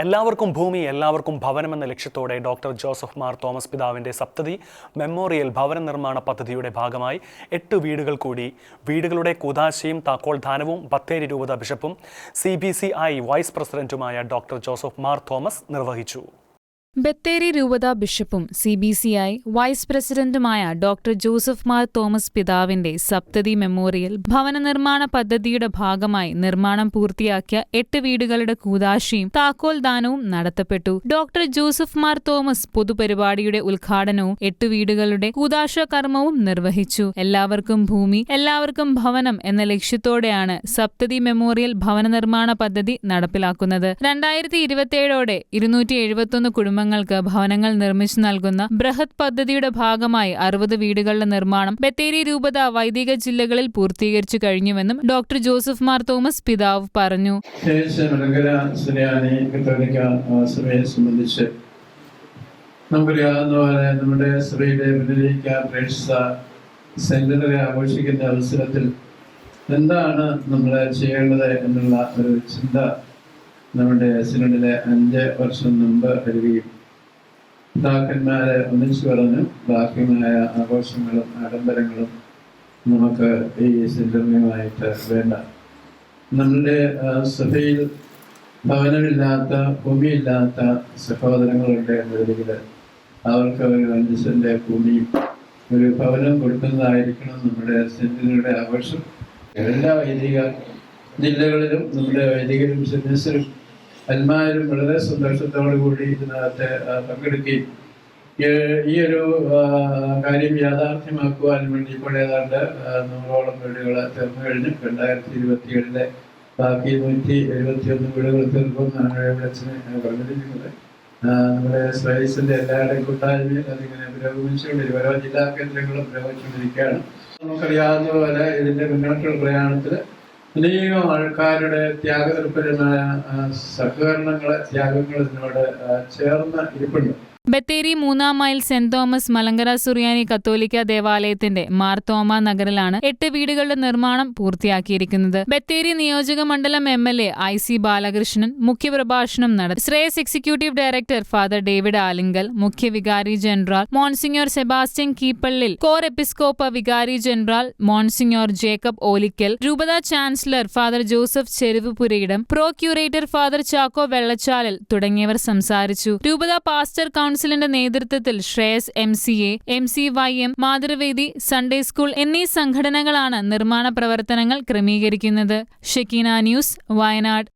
എല്ലാവർക്കും ഭൂമി എല്ലാവർക്കും ഭവനമെന്ന ലക്ഷ്യത്തോടെ ഡോക്ടർ ജോസഫ് മാർ തോമസ് പിതാവിന്റെ സപ്തതി മെമ്മോറിയൽ ഭവന നിർമ്മാണ പദ്ധതിയുടെ ഭാഗമായി എട്ട് വീടുകൾ കൂടി. വീടുകളുടെ കൂതാശയും താക്കോൽ ദാനവും ബത്തേരി രൂപത ബിഷപ്പും C B C I vice പ്രസിഡന്റുമായ ഡോക്ടർ ജോസഫ് മാർ തോമസ് നിർവഹിച്ചു. ബത്തേരി രൂപത ബിഷപ്പും C B C I vice പ്രസിഡന്റുമായ ഡോക്ടർ ജോസഫ് മാർ തോമസ് പിതാവിന്റെ സപ്തതി മെമ്മോറിയൽ ഭവന നിർമ്മാണ പദ്ധതിയുടെ ഭാഗമായി നിർമ്മാണം പൂർത്തിയാക്കിയ എട്ട് വീടുകളുടെ കൂതാശയും താക്കോൽ ദാനവും നടത്തപ്പെട്ടു. ഡോക്ടർ ജോസഫ് മാർ തോമസ് പൊതുപരിപാടിയുടെ ഉദ്ഘാടനവും എട്ട് വീടുകളുടെ കൂതാശ കർമ്മവും നിർവഹിച്ചു. എല്ലാവർക്കും ഭൂമി എല്ലാവർക്കും ഭവനം എന്ന ലക്ഷ്യത്തോടെയാണ് സപ്തതി മെമ്മോറിയൽ ഭവന നിർമ്മാണ പദ്ധതി നടപ്പിലാക്കുന്നത്. രണ്ടായിരത്തി ഇരുപത്തിയേഴോടെ ഇരുന്നൂറ്റി എഴുപത്തൊന്ന് കുടുംബങ്ങൾക്ക് ഭവനങ്ങൾ നിർമ്മിച്ചു നൽകുന്ന ബൃഹത് പദ്ധതിയുടെ ഭാഗമായി അറുപത് വീടുകളുടെ നിർമ്മാണം ബത്തേരി രൂപത വൈദിക ജില്ലകളിൽ പൂർത്തീകരിച്ചു കഴിഞ്ഞുവെന്നും ഡോക്ടർ ജോസഫ് മാർ തോമസ് പിതാവ് പറഞ്ഞു. സംബന്ധിച്ച് നമ്മുടെ സഭയിലെ ആഘോഷിക്കുന്ന അവസരത്തിൽ എന്താണ് നമ്മൾ ചെയ്യേണ്ടത് എന്നുള്ള ഒരു ചിന്ത നമ്മുടെ സിനഡിലെ അഞ്ച് വർഷം മുമ്പ് വരികയും പിതാക്കന്മാരെ ഒന്നിച്ചു പറഞ്ഞു ബാക്കിയുമായ ആഘോഷങ്ങളും ആഡംബരങ്ങളും നമുക്ക് ഈ സെന്ററിനുമായിട്ട് വേണ്ട. നമ്മുടെ സഭയിൽ ഭവനമില്ലാത്ത ഭൂമിയില്ലാത്ത സഹോദരങ്ങളുണ്ട് എന്ന രീതിയിൽ അവർക്ക് ഒരു അഞ്ച് ഭൂമിയും ഒരു ഭവനം കൊടുക്കുന്നതായിരിക്കണം നമ്മുടെ സെന്റിനുടെ ആഘോഷം. എല്ലാ വൈദിക ജില്ലകളിലും നമ്മുടെ വൈദികരും സെന്റൻസിലും അൽമാരും വളരെ സന്തോഷത്തോടു കൂടി ഇതിനകത്ത് പങ്കെടുക്കുകയും ഈ- ഒരു കാര്യം യാഥാർത്ഥ്യമാക്കുവാൻ വേണ്ടി ഇപ്പോൾ ഏതാണ്ട് നൂറോളം വീടുകൾ തീർന്നു കഴിഞ്ഞു. രണ്ടായിരത്തി ഇരുപത്തി ഏഴിലെ ബാക്കി നൂറ്റി എഴുപത്തി ഒന്ന് വീടുകൾ തീർക്കുമെന്നാണ് പറഞ്ഞിരിക്കുന്നത്. നമ്മുടെ സ്വൈസിന്റെ എല്ലാവരുടെയും കൂട്ടായ്മയിൽ അതിങ്ങനെ പുരോഗമിച്ചുകൊണ്ടിരിക്കും ഓരോ ജില്ലാ കേന്ദ്രങ്ങളും പുരോഗമിച്ചുകൊണ്ടിരിക്കുകയാണ്. നമുക്കറിയാവുന്ന പോലെ ഇതിന്റെ മുന്നോട്ടുള്ള പ്രയാണത്തിൽ അനേകം ആൾക്കാരുടെ ത്യാഗതൽപരമായ സഹകരണങ്ങളെ ത്യാഗങ്ങൾ ഇതിനോട് ചേർന്ന് ഇരിപ്പുണ്ട്. ബത്തേരി മൂന്നാം mile saint Thomas Malankara Suriyani കത്തോലിക്ക ദേവാലയത്തിന്റെ മാർത്തോമ നഗറിലാണ് എട്ട് വീടുകളുടെ നിർമ്മാണം പൂർത്തിയാക്കിയിരിക്കുന്നത്. ബത്തേരി നിയോജക മണ്ഡലം M L A I C Balakrishnan മുഖ്യപ്രഭാഷണം നടത്തി Shreyas executive director father David Alinkal മുഖ്യ വികാരി ജനറൽ മോൺസിഞ്ഞോർ സെബാസ്റ്റ്യൻ കീപ്പള്ളിൽ കോർ എപ്പിസ്കോപ്പ വികാരി ജനറൽ മോൺസിഞ്ഞോർ ജേക്കബ് ഓലിക്കൽ രൂപത chancellor father Joseph Cheruvupurayidam procurator father Chacko Vellachalal തുടങ്ങിയവർ സംസാരിച്ചു. രൂപത പാസ്റ്റർ കൗൺസിലിന്റെ നേതൃത്വത്തിൽ Shreyas M C A M C Y M Mathruvedi Sunday school എന്നീ സംഘടനകളാണ് നിർമ്മാണ പ്രവർത്തനങ്ങൾ ക്രമീകരിക്കുന്നത്. ഷെക്കീന ന്യൂസ് വയനാട്.